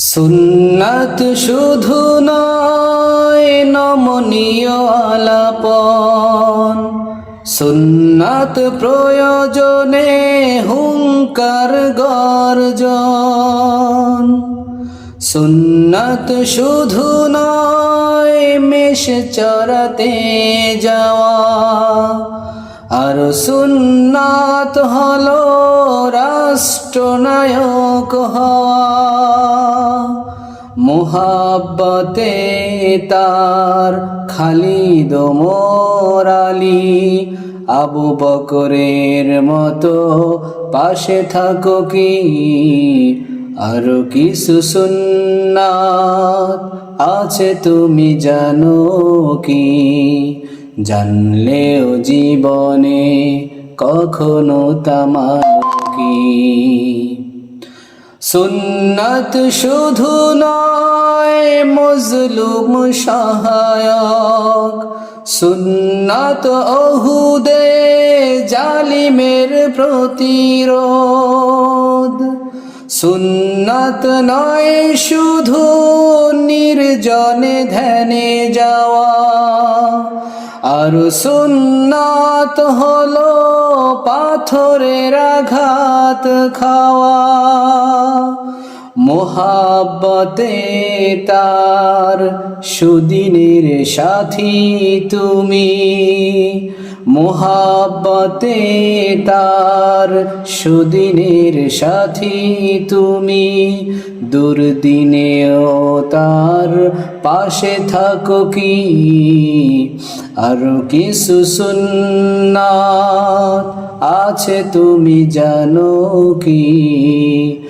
সুন্নাত শুধু নয়, নমনীয় আলাপন। সুন্নাত প্রয়োজনে হুঙ্কার গর্জন। সুন্নাত শুধু নয়, মেষ চড়াতে যাওয়া। আর সুন্নাত হলো রাষ্ট্রনায়ক হওয়া। তার খালিদ মোরালি আবু বকরের মতো পাশে থাকো কি? আরও কিছু সুন্নাত আছে তুমি জানো কি? জানলেও জীবনে কখনো তামানো কি সুন্নত শুধু নয় মজলুম সহায়ক। সুন্নত অহুদে জালিমের প্রতিরোধ। সুন্নত নয় শুধু নির্জনে ধ্যানে যাওয়া। আর সুন্নাত হলো পাথরের আঘাত খাওয়া। মোহাব্বতে তার সুদিনের সাথী তুমি। মোহাব্বতে তার সুদিনের সাথী তুমি। দুর্দিনেও তার পাশে থাকো কি? আর কিছু সুন্নাত আছে তুমি জানো কি?